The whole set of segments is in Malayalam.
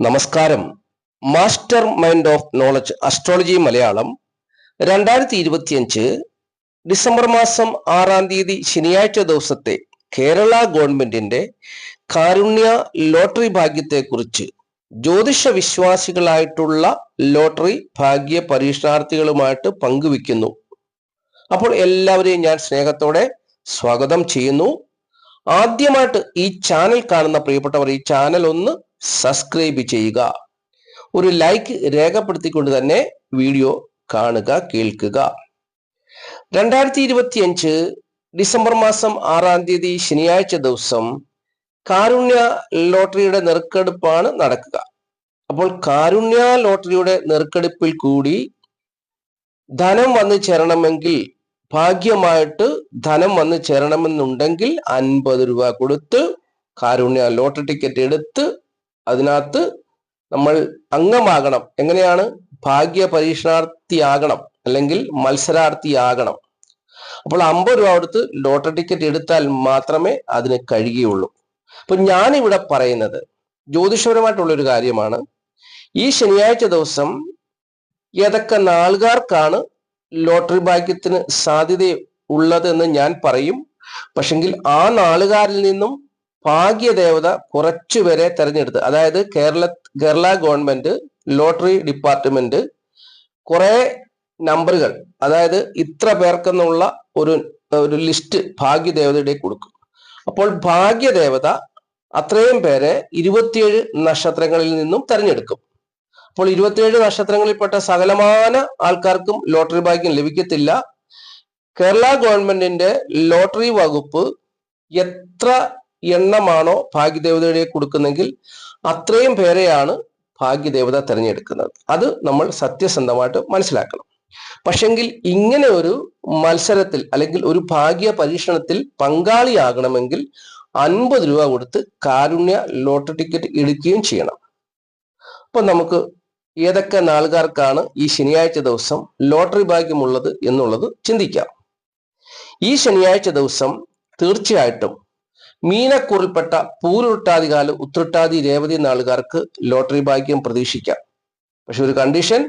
നമസ്കാരം. Master mind of knowledge astrology Malayalam രണ്ടായിരത്തി ഇരുപത്തിയഞ്ച് ഡിസംബർ മാസം ആറാം തീയതി ശനിയാഴ്ച ദിവസത്തെ കേരള ഗവൺമെന്റിന്റെ കാരുണ്യ ലോട്ടറി ഭാഗ്യത്തെക്കുറിച്ച് ജ്യോതിഷ വിശ്വാസികളായിട്ടുള്ള ലോട്ടറി ഭാഗ്യ പരീക്ഷാർത്ഥികളുമായിട്ട് പങ്കുവെക്കുന്നു അപ്പോൾ എല്ലാവരെയും ഞാൻ സ്നേഹത്തോടെ സ്വാഗതം ചെയ്യുന്നു. ആദ്യമായിട്ട് ഈ ചാനൽ കാണുന്ന പ്രിയപ്പെട്ടവർ ഈ ചാനൽ ഒന്ന് സബ്സ്ക്രൈബ് ചെയ്യുക. ഒരു ലൈക്ക് രേഖപ്പെടുത്തിക്കൊണ്ട് തന്നെ വീഡിയോ കാണുക കേൾക്കുക. രണ്ടായിരത്തി ഇരുപത്തി അഞ്ച് ഡിസംബർ മാസം ആറാം തീയതി ശനിയാഴ്ച ദിവസം കാരുണ്യ ലോട്ടറിയുടെ നെറുക്കെടുപ്പാണ് നടക്കുക. അപ്പോൾ കാരുണ്യ ലോട്ടറിയുടെ നെറുക്കെടുപ്പിൽ കൂടി ധനം വന്നു ചേരണമെങ്കിൽ ഭാഗ്യമായിട്ട് ധനം വന്നു ചേരണമെന്നുണ്ടെങ്കിൽ അൻപത് രൂപ കൊടുത്ത് കാരുണ്യ ലോട്ടറി ടിക്കറ്റ് എടുത്ത് അതിനകത്ത് നമ്മൾ അംഗമാകണം. എങ്ങനെയാണ്? ഭാഗ്യ പരീക്ഷണാർത്ഥിയാകണം അല്ലെങ്കിൽ മത്സരാർത്ഥിയാകണം. അപ്പോൾ അമ്പത് രൂപ കൊടുത്ത് ലോട്ടറി ടിക്കറ്റ് എടുത്താൽ മാത്രമേ അതിന് കഴിയുകയുള്ളൂ. അപ്പൊ ഞാനിവിടെ പറയുന്നത് ജ്യോതിഷപരമായിട്ടുള്ള ഒരു കാര്യമാണ്. ഈ ശനിയാഴ്ച ദിവസം ഏതൊക്കെ നാളുകാർക്കാണ് ലോട്ടറി ഭാഗ്യത്തിന് സാധ്യത ഉള്ളതെന്ന് ഞാൻ പറയും. പക്ഷെങ്കിൽ ആ നാളുകാരിൽ നിന്നും ഭാഗ്യദേവത കുറച്ചുപേരെ തെരഞ്ഞെടുത്ത് അതായത് Kerala Kerala government lottery department കുറെ നമ്പറുകൾ അതായത് ഇത്ര പേർക്കെന്നുള്ള ഒരു ഒരു ലിസ്റ്റ് ഭാഗ്യദേവതയുടെ കൊടുക്കും. അപ്പോൾ ഭാഗ്യദേവത അത്രയും പേരെ ഇരുപത്തിയേഴ് നക്ഷത്രങ്ങളിൽ നിന്നും തെരഞ്ഞെടുക്കും. അപ്പോൾ ഇരുപത്തിയേഴ് നക്ഷത്രങ്ങളിൽപ്പെട്ട സകലമാന ആൾക്കാർക്കും ലോട്ടറി ഭാഗ്യം ലഭിക്കത്തില്ല. കേരള ഗവൺമെന്റിന്റെ ലോട്ടറി വകുപ്പ് എത്ര എണ്ണമാണോ ഭാഗ്യദേവതയുടെ കൊടുക്കുന്നെങ്കിൽ അത്രയും പേരെയാണ് ഭാഗ്യദേവത തിരഞ്ഞെടുക്കുന്നത്. അത് നമ്മൾ സത്യസന്ധമായിട്ട് മനസ്സിലാക്കണം. പക്ഷെങ്കിൽ ഇങ്ങനെ ഒരു മത്സരത്തിൽ അല്ലെങ്കിൽ ഒരു ഭാഗ്യ പരീക്ഷണത്തിൽ പങ്കാളിയാകണമെങ്കിൽ അൻപത് രൂപ കൊടുത്ത് കാരുണ്യ ലോട്ടറി ടിക്കറ്റ് എടുക്കുകയും ചെയ്യണം. അപ്പൊ നമുക്ക് ഏതൊക്കെ നാളുകാർക്കാണ് ഈ ശനിയാഴ്ച ദിവസം ലോട്ടറി ഭാഗ്യമുള്ളത് എന്നുള്ളത് ചിന്തിക്കാം. ഈ ശനിയാഴ്ച ദിവസം തീർച്ചയായിട്ടും മീനക്കൂറിൽപ്പെട്ട പൂരുട്ടാതികാല ഉത്രട്ടാതി രേവതി നാളുകാർക്ക് ലോട്ടറി ഭാഗ്യം പ്രതീക്ഷിക്കാം. പക്ഷെ ഒരു കണ്ടീഷൻ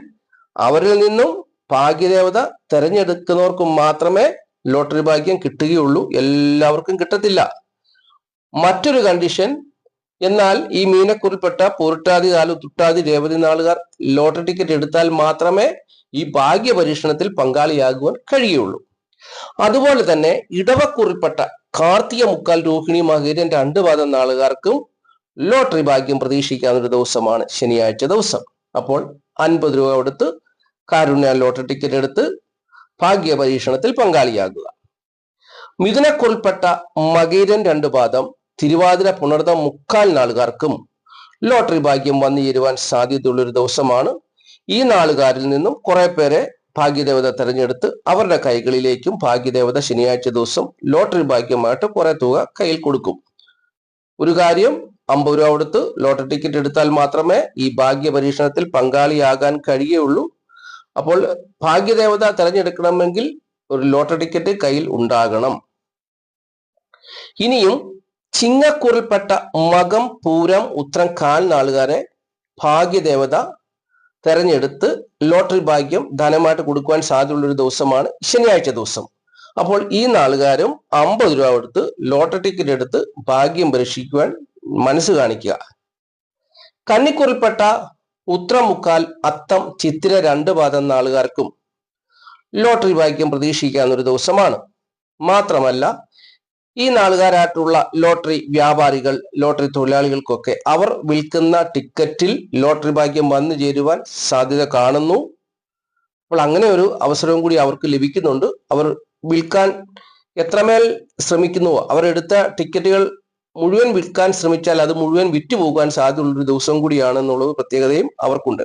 അവരിൽ നിന്നും ഭാഗ്യദേവത തെരഞ്ഞെടുക്കുന്നവർക്ക് മാത്രമേ ലോട്ടറി ഭാഗ്യം കിട്ടുകയുള്ളൂ. എല്ലാവർക്കും കിട്ടത്തില്ല. മറ്റൊരു കണ്ടീഷൻ എന്നാൽ ഈ മീനക്കുറിപ്പെട്ട പൂരട്ടാതി കാല തുട്ടാതി രേവതി നാളുകാർ ലോട്ടറി ടിക്കറ്റ് എടുത്താൽ മാത്രമേ ഈ ഭാഗ്യ പരീക്ഷണത്തിൽ പങ്കാളിയാകുവാൻ കഴിയുള്ളൂ. അതുപോലെ തന്നെ ഇടവക്കുറിൽപ്പെട്ട കാർത്തിക മുക്കാൽ രോഹിണി മകീരൻ രണ്ട് പാദം നാളുകാർക്കും ലോട്ടറി ഭാഗ്യം പ്രതീക്ഷിക്കാവുന്ന ഒരു ദിവസമാണ് ശനിയാഴ്ച ദിവസം. അപ്പോൾ അൻപത് രൂപ കൊടുത്ത് കാരുണ്യ ലോട്ടറി ടിക്കറ്റ് എടുത്ത് ഭാഗ്യ പരീക്ഷണത്തിൽ പങ്കാളിയാകുക. മിഥുനക്കുൾപ്പെട്ട മകീരൻ രണ്ട് പാദം തിരുവാതിര പുണർന്ന മുക്കാൽ നാളുകാർക്കും ലോട്ടറി ഭാഗ്യം വന്നു ചേരുവാൻ സാധ്യതയുള്ള ഒരു ദിവസമാണ്. ഈ നാളുകാരിൽ നിന്നും കുറെ പേരെ ഭാഗ്യദേവത തെരഞ്ഞെടുത്ത് അവരുടെ കൈകളിലേക്കും ഭാഗ്യദേവത ശനിയാഴ്ച ദിവസം ലോട്ടറി ഭാഗ്യമായിട്ട് കുറെ തുക കയ്യിൽ കൊടുക്കും. ഒരു കാര്യം അമ്പത് രൂപ കൊടുത്ത് ലോട്ടറി ടിക്കറ്റ് എടുത്താൽ മാത്രമേ ഈ ഭാഗ്യ പരീക്ഷണത്തിൽ പങ്കാളിയാകാൻ കഴിയുള്ളൂ. അപ്പോൾ ഭാഗ്യദേവത തെരഞ്ഞെടുക്കണമെങ്കിൽ ഒരു ലോട്ടറി ടിക്കറ്റ് കയ്യിൽ ഉണ്ടാകണം. ഇനിയും ചിങ്ങക്കൂറിൽപ്പെട്ട മകം പൂരം ഉത്രം കാൽ നാളുകാരെ ഭാഗ്യദേവത തെരഞ്ഞെടുത്ത് ലോട്ടറി ഭാഗ്യം ധനമായിട്ട് കൊടുക്കുവാൻ സാധ്യതയുള്ള ഒരു ദിവസമാണ് ശനിയാഴ്ച ദിവസം. അപ്പോൾ ഈ നാളുകാരും അമ്പത് രൂപ എടുത്ത് ലോട്ടറി ടിക്കറ്റ് എടുത്ത് ഭാഗ്യം പരീക്ഷിക്കുവാൻ മനസ്സ് കാണിക്കുക. കന്നിക്കുറിൽപ്പെട്ട ഉത്രമുക്കാൽ അത്തം ചിത്തിര രണ്ട് പാദം നാളുകാർക്കും ലോട്ടറി ഭാഗ്യം പ്രതീക്ഷിക്കാവുന്ന ഒരു ദിവസമാണ്. മാത്രമല്ല ഈ നാളുകാരായിട്ടുള്ള ലോട്ടറി വ്യാപാരികൾ ലോട്ടറി തൊഴിലാളികൾക്കൊക്കെ അവർ വിൽക്കുന്ന ടിക്കറ്റിൽ ലോട്ടറി ഭാഗ്യം വന്നു ചേരുവാൻ സാധ്യത കാണുന്നു. അപ്പോൾ അങ്ങനെ ഒരു അവസരവും കൂടി അവർക്ക് ലഭിക്കുന്നുണ്ട്. അവർ വിൽക്കാൻ എത്രമേൽ ശ്രമിക്കുന്നുവോ അവർ എടുത്ത ടിക്കറ്റുകൾ മുഴുവൻ വിൽക്കാൻ ശ്രമിച്ചാൽ അത് മുഴുവൻ വിറ്റുപോകാൻ സാധ്യതയുള്ള ഒരു ദിവസം കൂടിയാണ് എന്നുള്ളത് പ്രത്യേകതയും അവർക്കുണ്ട്.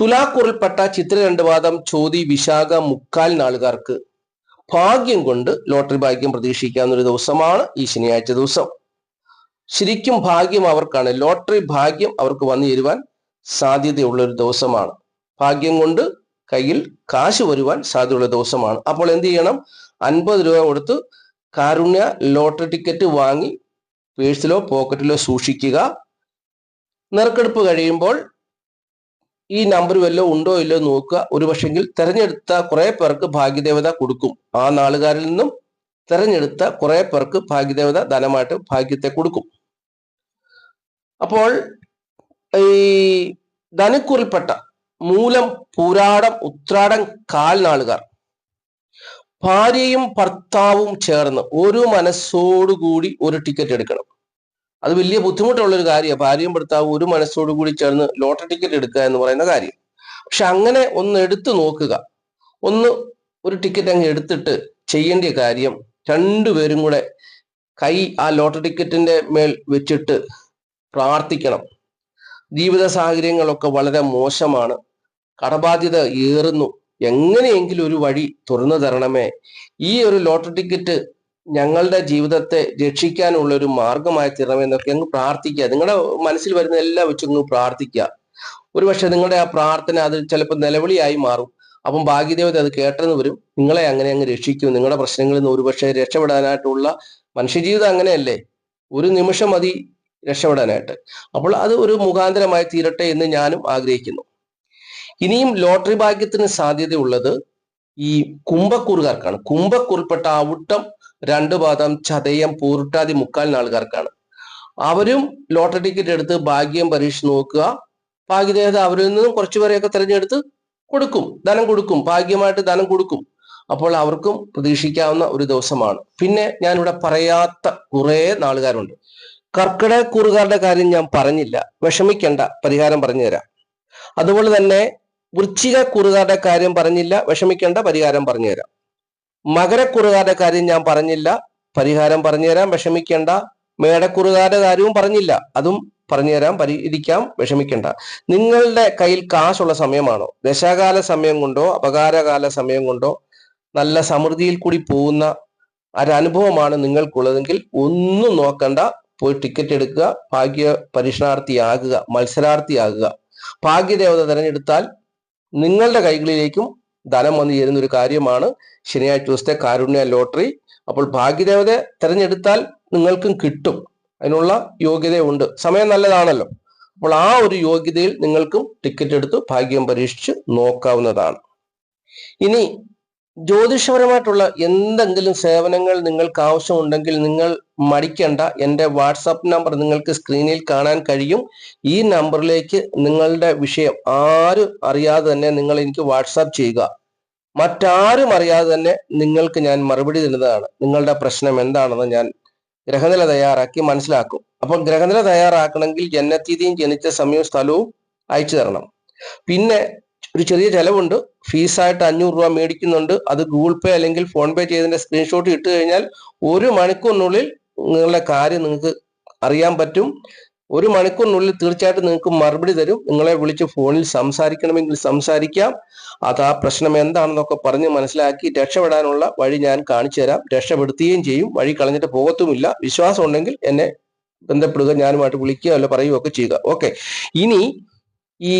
തുലാക്കുറിൽപ്പെട്ട ചിത്ര രണ്ട് ചോതി വിശാഖ മുക്കാൽ നാളുകാർക്ക് ഭാഗ്യം കൊണ്ട് ലോട്ടറി ഭാഗ്യം പ്രതീക്ഷിക്കാവുന്ന ഒരു ദിവസമാണ് ഈ ശനിയാഴ്ച ദിവസം. ശരിക്കും ഭാഗ്യം അവർക്കാണ്. ലോട്ടറി ഭാഗ്യം അവർക്ക് വന്നു ചേരുവാൻ സാധ്യതയുള്ള ഒരു ദിവസമാണ്. ഭാഗ്യം കൊണ്ട് കയ്യിൽ കാശ് വരുവാൻ സാധ്യതയുള്ള ദിവസമാണ്. അപ്പോൾ എന്ത് ചെയ്യണം? അൻപത് രൂപ കൊടുത്ത് കാരുണ്യ ലോട്ടറി ടിക്കറ്റ് വാങ്ങി പേഴ്സിലോ പോക്കറ്റിലോ സൂക്ഷിക്കുക. നറുക്കെടുപ്പ് കഴിയുമ്പോൾ ഈ നമ്പർ വല്ലതും ഉണ്ടോ ഇല്ലോ നോക്കുക. ഒരുപക്ഷെങ്കിൽ തെരഞ്ഞെടുത്ത കുറെ പേർക്ക് ഭാഗ്യദേവത കൊടുക്കും. ആ നാളുകാരിൽ നിന്നും തെരഞ്ഞെടുത്ത കുറെ പേർക്ക് ഭാഗ്യദേവത ധനമായിട്ട് ഭാഗ്യത്തെ കൊടുക്കും. അപ്പോൾ ഈ ധനക്കുറിൽപ്പെട്ട മൂലം പൂരാടം ഉത്രാടം കാൽനാളുകാർ ഭാര്യയും ഭർത്താവും ചേർന്ന് ഒരു മനസ്സോടുകൂടി ഒരു ടിക്കറ്റ് എടുക്കണം. അത് വലിയ ബുദ്ധിമുട്ടുള്ള ഒരു കാര്യമാണ്. ഭാര്യയും ഭർത്താവ് ഒരു മനസ്സോടു കൂടി ചേർന്ന് ലോട്ടറി ടിക്കറ്റ് എടുക്കുക എന്ന് പറയുന്ന കാര്യം. പക്ഷെ അങ്ങനെ ഒന്ന് എടുത്തു നോക്കുക. ഒന്ന് ഒരു ടിക്കറ്റ് അങ്ങ് എടുത്തിട്ട് ചെയ്യേണ്ട കാര്യം രണ്ടുപേരും കൂടെ കൈ ആ ലോട്ടറി ടിക്കറ്റിന്റെ മേൽ വെച്ചിട്ട് പ്രാർത്ഥിക്കണം. ജീവിത സാഹചര്യങ്ങളൊക്കെ വളരെ മോശമാണ്. കടബാധ്യത ഏറുന്നു. എങ്ങനെയെങ്കിലും ഒരു വഴി തുറന്നു തരണമേ. ഈ ഒരു ലോട്ടറി ടിക്കറ്റ് ഞങ്ങളുടെ ജീവിതത്തെ രക്ഷിക്കാനുള്ള ഒരു മാർഗമായി തീരണമെന്നൊക്കെ അങ്ങ് പ്രാർത്ഥിക്കുക. നിങ്ങളുടെ മനസ്സിൽ വരുന്ന എല്ലാം വെച്ച് അങ്ങ് പ്രാർത്ഥിക്കുക. ഒരുപക്ഷെ നിങ്ങളുടെ ആ പ്രാർത്ഥന അത് ചിലപ്പോൾ നിലവിളിയായി മാറും. അപ്പം ഭാഗ്യദേവത അത് കേട്ടെന്ന് വരും. നിങ്ങളെ അങ്ങനെ അങ്ങ് രക്ഷിക്കും. നിങ്ങളുടെ പ്രശ്നങ്ങളിൽ നിന്ന് ഒരുപക്ഷെ രക്ഷപ്പെടാനായിട്ടുള്ള മനുഷ്യജീവിതം അങ്ങനെയല്ലേ? ഒരു നിമിഷം മതി രക്ഷപ്പെടാനായിട്ട്. അപ്പോൾ അത് ഒരു മുഖാന്തരമായി തീരട്ടെ എന്ന് ഞാനും ആഗ്രഹിക്കുന്നു. ഇനിയും ലോട്ടറി ഭാഗ്യത്തിന് സാധ്യതയുള്ളത് ഈ കുംഭക്കൂറുകാർക്കാണ്. കുംഭക്കൂറിൽപ്പെട്ട അവിട്ടം രണ്ട് പാദം ചതയം പൂർട്ടാതി മുക്കാൽ ആൾക്കാർക്കാണ് അവരും ലോട്ടറി ടിക്കറ്റ് എടുത്ത് ഭാഗ്യം പരീക്ഷിച്ച് നോക്കുക. ഭാഗ്യദേവത അവരിൽ നിന്നും കുറച്ചുപേരെയൊക്കെ തിരഞ്ഞെടുത്ത് കൊടുക്കും. ധനം കൊടുക്കും. ഭാഗ്യമായിട്ട് ധനം കൊടുക്കും. അപ്പോൾ അവർക്കും പ്രതീക്ഷിക്കാവുന്ന ഒരു ദിവസമാണ്. പിന്നെ ഞാനിവിടെ പറയാത്ത കുറേ നാളുകാരുണ്ട്. കർക്കിടക കൂറുകാരുടെ കാര്യം ഞാൻ പറഞ്ഞില്ല. വിഷമിക്കേണ്ട. പരിഹാരം പറഞ്ഞു തരാം അതുപോലെ തന്നെ വൃശ്ചിക കുറുകാരുടെ കാര്യം പറഞ്ഞില്ല. വിഷമിക്കേണ്ട. പരിഹാരം പറഞ്ഞുതരാം. മകരക്കുറുകാരുടെ കാര്യം ഞാൻ പറഞ്ഞില്ല. പരിഹാരം പറഞ്ഞുതരാം വിഷമിക്കേണ്ട. മേടക്കുറുകാരുടെ കാര്യവും പറഞ്ഞില്ല. അതും പറഞ്ഞുതരാം പരിഹരിക്കാം വിഷമിക്കേണ്ട. നിങ്ങളുടെ കയ്യിൽ കാശുള്ള സമയമാണോ? ദശാകാല സമയം കൊണ്ടോ അപകാരകാല സമയം കൊണ്ടോ നല്ല സമൃദ്ധിയിൽ കൂടി പോകുന്ന ഒരനുഭവമാണ് നിങ്ങൾക്കുള്ളതെങ്കിൽ ഒന്നും നോക്കണ്ട. പോയി ടിക്കറ്റ് എടുക്കുക ഭാഗ്യ പരീക്ഷണാർത്ഥിയാകുക മത്സരാർത്ഥിയാകുക. ഭാഗ്യദേവത തിരഞ്ഞെടുത്താൽ നിങ്ങളുടെ കൈകളിലേക്കും ധനം വന്നു ചേരുന്ന ഒരു കാര്യമാണ് ശനിയാഴ്ച ദിവസത്തെ കാരുണ്യ ലോട്ടറി. അപ്പോൾ ഭാഗ്യദേവത തിരഞ്ഞെടുത്താൽ നിങ്ങൾക്കും കിട്ടും. അതിനുള്ള യോഗ്യതയുണ്ട്. സമയം നല്ലതാണല്ലോ. അപ്പോൾ ആ ഒരു യോഗ്യതയിൽ നിങ്ങൾക്കും ടിക്കറ്റ് എടുത്ത് ഭാഗ്യം പരീക്ഷിച്ച് നോക്കാവുന്നതാണ്. ഇനി ജ്യോതിഷപരമായിട്ടുള്ള എന്തെങ്കിലും സേവനങ്ങൾ നിങ്ങൾക്ക് ആവശ്യമുണ്ടെങ്കിൽ നിങ്ങൾ മടിക്കേണ്ട. എന്റെ വാട്സാപ്പ് നമ്പർ നിങ്ങൾക്ക് സ്ക്രീനിൽ കാണാൻ കഴിയും. ഈ നമ്പറിലേക്ക് നിങ്ങളുടെ വിഷയം ആരും അറിയാതെ തന്നെ നിങ്ങൾ എനിക്ക് വാട്സാപ്പ് ചെയ്യുക. മറ്റാരും അറിയാതെ തന്നെ നിങ്ങൾക്ക് ഞാൻ മറുപടി തരുന്നതാണ്. നിങ്ങളുടെ പ്രശ്നം എന്താണെന്ന് ഞാൻ ഗ്രഹനില തയ്യാറാക്കി മനസ്സിലാക്കും. അപ്പോൾ ഗ്രഹനില തയ്യാറാക്കണമെങ്കിൽ ജനനത്തീയതിയും ജനിച്ച സമയവും സ്ഥലവും അയച്ചു തരണം. പിന്നെ ഒരു ചെറിയ ചെലവുണ്ട്. ഫീസായിട്ട് അഞ്ഞൂറ് രൂപ മേടിക്കുന്നുണ്ട്. അത് ഗൂഗിൾ പേ അല്ലെങ്കിൽ ഫോൺ പേ ചെയ്തതിന്റെ സ്ക്രീൻഷോട്ട് ഇട്ട് കഴിഞ്ഞാൽ ഒരു മണിക്കൂറിനുള്ളിൽ നിങ്ങളുടെ കാര്യം നിങ്ങൾക്ക് അറിയാൻ പറ്റും. ഒരു മണിക്കൂറിനുള്ളിൽ തീർച്ചയായിട്ടും നിങ്ങൾക്ക് മറുപടി തരും. നിങ്ങളെ വിളിച്ച് ഫോണിൽ സംസാരിക്കണമെങ്കിൽ സംസാരിക്കാം. അത് ആ പ്രശ്നം എന്താണെന്നൊക്കെ പറഞ്ഞ് മനസ്സിലാക്കി രക്ഷപ്പെടാനുള്ള വഴി ഞാൻ കാണിച്ചു തരാം. രക്ഷപ്പെടുത്തുകയും ചെയ്യും. വഴി കളഞ്ഞിട്ട് പോകത്തുമില്ല. വിശ്വാസം ഉണ്ടെങ്കിൽ എന്നെ ബന്ധപ്പെടുക ഞാനുമായിട്ട് വിളിക്കുകയോ അല്ല പറയുകയോ ഒക്കെ ചെയ്യുക. ഓക്കെ. ഇനി ഈ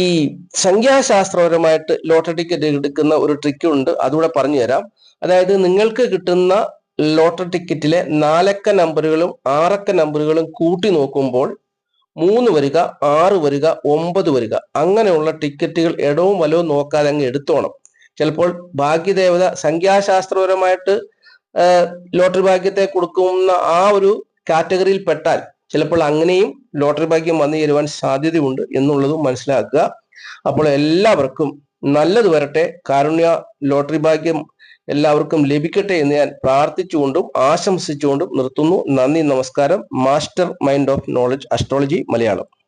സംഖ്യാശാസ്ത്രപരമായിട്ട് ലോട്ടറി ടിക്കറ്റ് എടുക്കുന്ന ഒരു ട്രിക്ക് ഉണ്ട്. അതുകൂടെ പറഞ്ഞു തരാം. അതായത് നിങ്ങൾക്ക് കിട്ടുന്ന ലോട്ടറി ടിക്കറ്റിലെ നാലക്ക നമ്പറുകളും ആറക്ക നമ്പറുകളും കൂട്ടി നോക്കുമ്പോൾ മൂന്ന് വരിക ആറ് വരിക ഒമ്പത് വരിക അങ്ങനെയുള്ള ടിക്കറ്റുകൾ ഇടവും വലവും നോക്കാതെ അങ്ങ് എടുത്തോണം. ചിലപ്പോൾ ഭാഗ്യദേവത സംഖ്യാശാസ്ത്രപരമായിട്ട് ലോട്ടറി ഭാഗ്യത്തെ കൊടുക്കുന്ന ആ ഒരു കാറ്റഗറിയിൽ പെട്ടാൽ ചിലപ്പോൾ അങ്ങനെയും ലോട്ടറി ഭാഗ്യം വന്നു ചേരുവാൻ സാധ്യതയുണ്ട് എന്നുള്ളതും മനസ്സിലാക്കുക. അപ്പോൾ എല്ലാവർക്കും നല്ലത് വരട്ടെ. കാരുണ്യ ലോട്ടറി ഭാഗ്യം എല്ലാവർക്കും ലഭിക്കട്ടെ എന്ന് ഞാൻ പ്രാർത്ഥിച്ചുകൊണ്ടും ആശംസിച്ചുകൊണ്ടും നിർത്തുന്നു. നന്ദി നമസ്കാരം. Master mind of knowledge astrology Malayalam.